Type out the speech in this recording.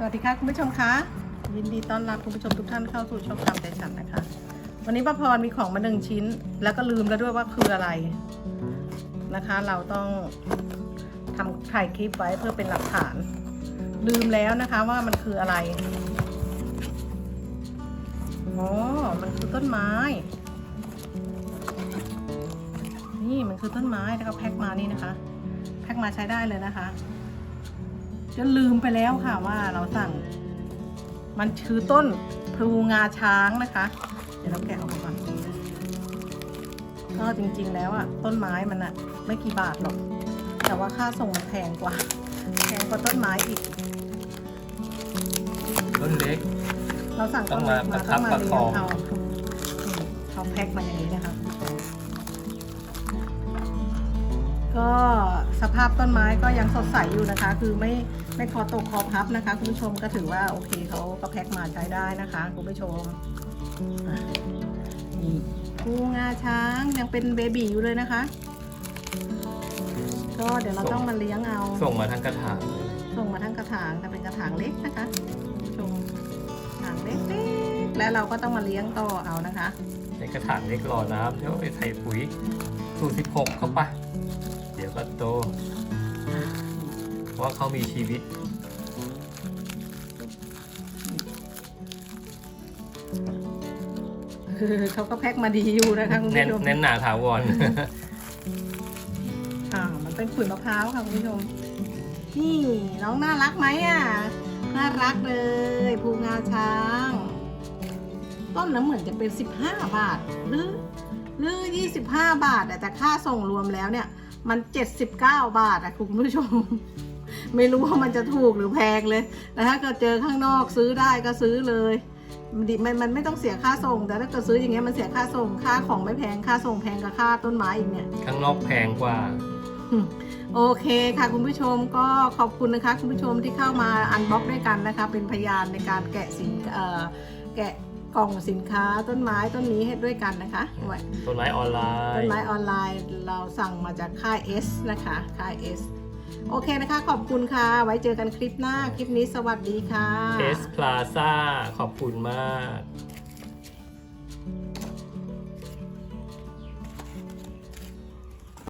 สวัสดีค่ะคุณผู้ชมคะยินดีต้อนรับคุณผู้ชมทุกท่านเข้าสู่ช่องทำใจฉันนะคะ วันนี้ป้าพรมีของมาหนึ่งชิ้น แล้วก็ลืมแล้วด้วยว่าคืออะไรนะคะ เราต้องทำถ่ายคลิปไว้เพื่อเป็นหลักฐาน ลืมแล้วนะคะว่ามันคืออะไรอ๋อมันคือต้นไม้ นี่มันคือต้นไม้แล้วก็แพ็คมานี่นะคะ แพ็คมาใช้ได้เลยนะคะ จนลืมไปแล้วค่ะว่าเราสั่ง มันคือต้นพลูงาช้างนะคะ เดี๋ยวเราแกะออกมาก่อนก็จริงๆแล้วอะต้นไม้มันอะไม่กี่บาทหรอก แต่ว่าค่าส่งมันแพงกว่า แพงกว่าต้นไม้อีก ต้นเล็ก เราสั่งต้นต้องไม้มามาประคัต้องบมาประเลี้คยองงเอานี่เขาแพ็คมาอย่างนี้นะคะ ก็สภาพต้นไม้ก็ยังสดใสอยู่นะคะ คือไม่ไม่คอตกคอพับนะคะ คุณผู้ชมก็ถือว่าโอเคเขาก็แพ็คมาใช้ได้นะคะ คุณผู้ชมอะนี่ปูงาช้างยังเป็นเบบีอยู่เลยนะคะ ก็เดี๋ยวเราต้องมาเลี้ยงเอา ส่งมาทั้งกระถางส่งมาทั้งกระถางแต่เป็นกระถางเล็กนะคะคุณผู้ชมกระถางเล็กๆและเราก็ต้องมาเลี้ยงต่อเอานะคะในกระถางเล็กรอน้ำเดี๋ยวไปใส่ปุ๋ยสูตร16เข้าไป เดี๋ยวก็โตเพราะว่าเขามีชีวิตคือเขาก็แพ็คมาดีอยู่นะคะคุณแน่นผู้ชมแน่นหนาถาวร อ่ามันเป็นขุยมะพร้าวค่ะคุณผู้ชม นี่น้องน่ารักไหมอะ น่ารักเลยภูงาช้าง ต้นน้ำเหมือนจะเป็น 15 บาทหรือหรือ 25 บาทอะแต่ค่าส่งรวมแล้วเนี่ย มัน79บาทอะคุณผู้ชม ไม่รู้ว่ามันจะถูกหรือแพงเลยแต่ถ้าเกิดเจอข้างนอกซื้อได้ก็ซื้อเลยมันดิมันมันไม่ต้องเสียค่าส่ง แต่ถ้าเกิดซื้ออย่างเงี้ยมันเสียค่าส่งค่าของไม่แพงค่าส่งแพงกับค่าต้นไม้อีกเนี่ยข้างนอกแพงกว่าโอเคค่ะคุณผู้ชมก็ขอบคุณนะคะ คุณผู้ชมที่เข้ามาอันบ็อกด้วยกันนะคะ เป็นพยานในการแกะสินเอ่อแกะ กล่องสินค้าต้นไม้ต้นนี้ให้ด้วยกันนะคะไว้ต้นไม้ออนไลต้นน์ไม้ออนไลน์เราสั่งมาจากค่าย S นะคะค่าย S โอเคนะคะ ขอบคุณค่ะ ไว้เจอกันคลิปหน้า คลิปนี้สวัสดีค่ะเอสพลาซ่าขอบคุณมาก